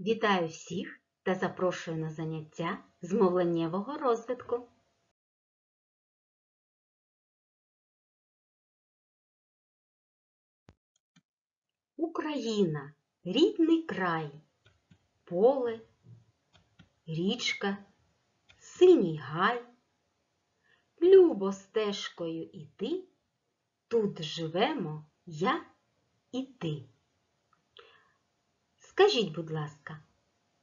Вітаю всіх та запрошую на заняття з мовленнєвого розвитку. Україна рідний край, поле, річка, синій гай. Любо стежкою іти, тут живемо я і ти. Скажіть, будь ласка,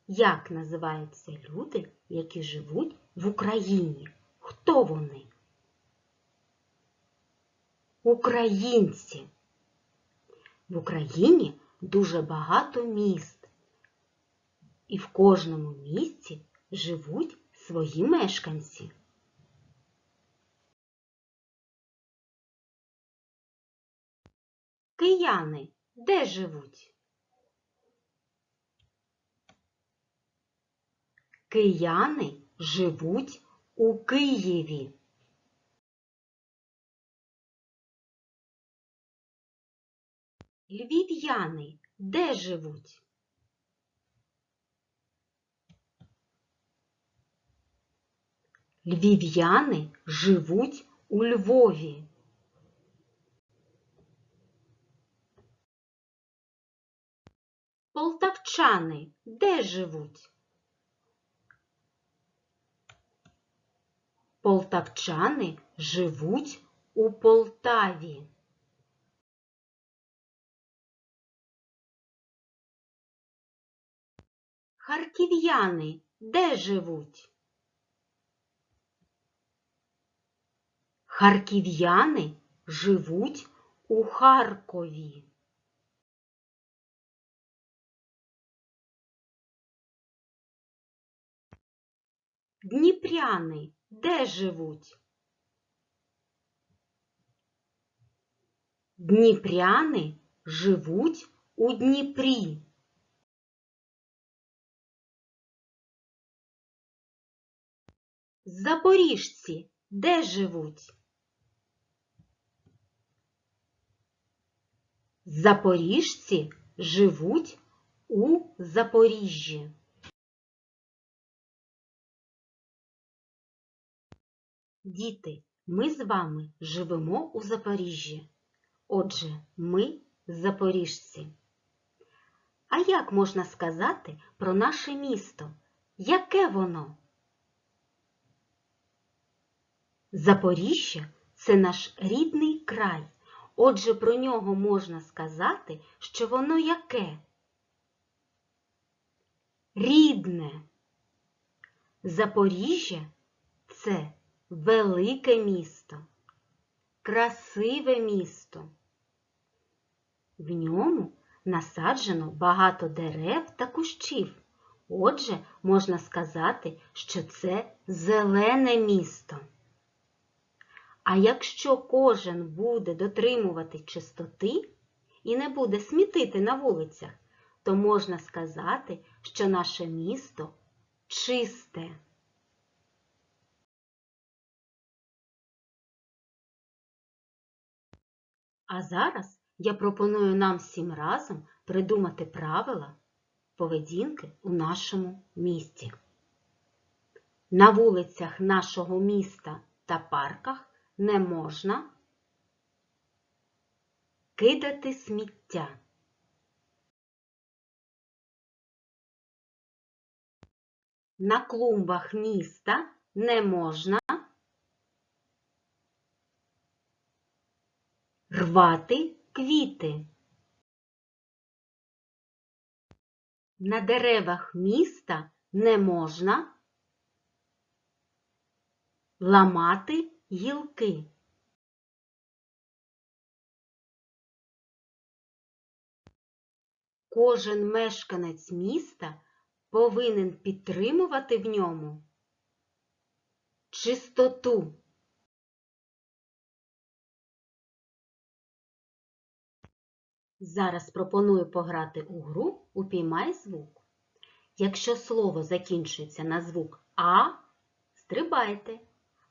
як називаються люди, які живуть в Україні? Хто вони? Українці. В Україні дуже багато міст, і в кожному місті живуть свої мешканці. Кияни де живуть? Кияни живуть у Києві. Львів'яни де живуть? Львів'яни живуть у Львові. Полтавчани де живуть? Полтавчани живуть у Полтаві. Харків'яни де живуть? Харків'яни живуть у Харкові. Дніпряни де живуть? Дніпряни живуть у Дніпрі. Запоріжці де живуть? Запоріжці живуть у Запоріжжі. Діти, ми з вами живемо у Запоріжжі. Отже, ми запоріжці. А як можна сказати про наше місто? Яке воно? Запоріжжя це наш рідний край. Отже, про нього можна сказати, що воно яке? Рідне. Запоріжжя це велике місто, красиве місто. В ньому насаджено багато дерев та кущів. Отже, можна сказати, що це зелене місто. А якщо кожен буде дотримувати чистоти і не буде смітити на вулицях, то можна сказати, що наше місто чисте. А зараз я пропоную нам всім разом придумати правила поведінки у нашому місті. На вулицях нашого міста та парках не можна кидати сміття. На клумбах міста не можна рвати квіти. На деревах міста не можна ламати гілки. Кожен мешканець міста повинен підтримувати в ньому чистоту. Зараз пропоную пограти у гру «Упіймай звук». Якщо слово закінчується на звук А, стрибайте,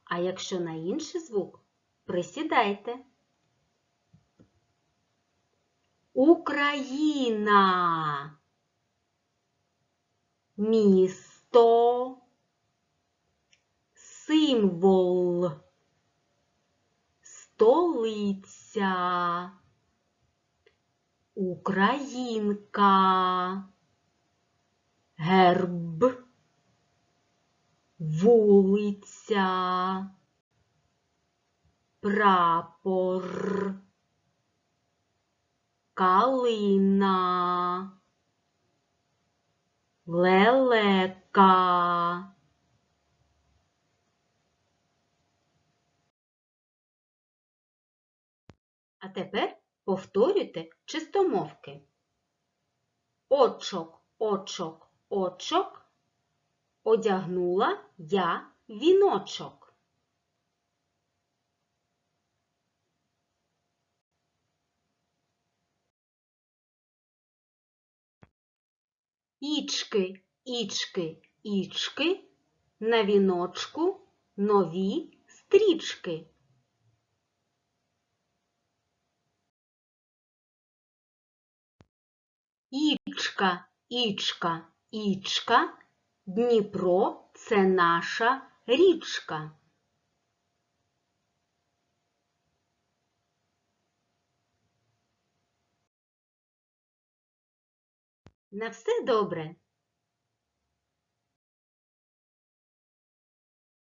а якщо на інший звук, присідайте. Україна. місто, символ, столиця, українка, герб, вулиця, прапор, калина, лелека. А тепер повторюйте чистомовки. Очок, очок, очок. Одягнула я віночок. Ічки, ічки, ічки, на віночку нові стрічки. Ічка, ічка, ічка, Дніпро це наша річка. На все добре.